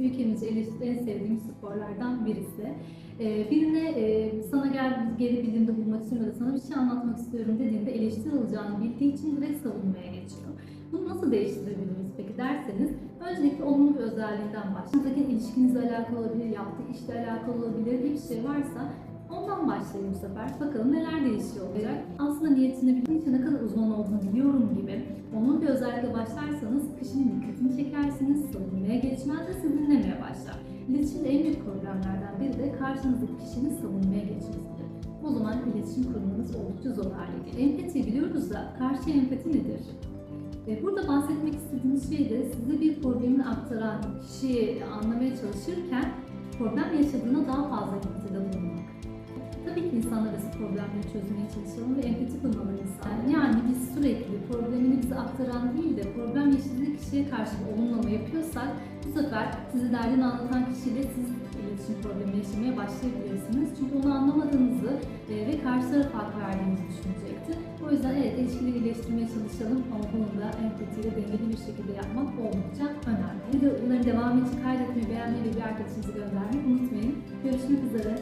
Ülkemizce eleştiri en sevdiğim sporlardan birisi. Ee, birine e, sana gel geri bildirimde bulmak istiyorum ya da sana bir şey anlatmak istiyorum dediğinde eleştiri alacağını bildiği için direkt savunmaya geçiyor. Bunu nasıl değiştirebiliriz peki derseniz öncelikle olumlu bir özelliğinden başlayın. ilişkinizle alakalı olabilir, yaptığı işle alakalı olabilir, bir şey varsa ondan başlayın bu sefer. Bakalım neler değişiyor olacak. Aslında niyetini bildiğin için ne kadar uzman olduğunu biliyorum gibi bir özellikle başlarsanız kişinin dikkatini çekersiniz, savunmaya geçmez ve sizi dinlemeye başlar. İletişimde en büyük problemlerden biri de karşınızdaki kişinin savunmaya geçmesidir. O zaman iletişim kurmanız oldukça zor hale gelir. Empati biliyoruz da karşı empati nedir? Ve burada bahsetmek istediğimiz şey de size bir problemini aktaran kişiyi anlamaya çalışırken problem yaşadığına daha fazla empatide bulunmak. Tabii ki insanlar arası problemleri çözmeye çalışalım aktaran değil de problem yaşadığı kişiye karşı olumlama yapıyorsak bu sefer sizi derdini anlatan kişiyle siz iletişim problemi yaşamaya başlayabilirsiniz. Çünkü onu anlamadığınızı e, ve karşı tarafa hak verdiğinizi düşünecektir. O yüzden evet ilişkileri iyileştirmeye çalışalım ama bunu da empatiyle dengeli bir şekilde yapmak oldukça önemli. Videoların devamı için kaydetmeyi, beğenmeyi ve bir arkadaşınıza göndermeyi unutmayın. Görüşmek üzere.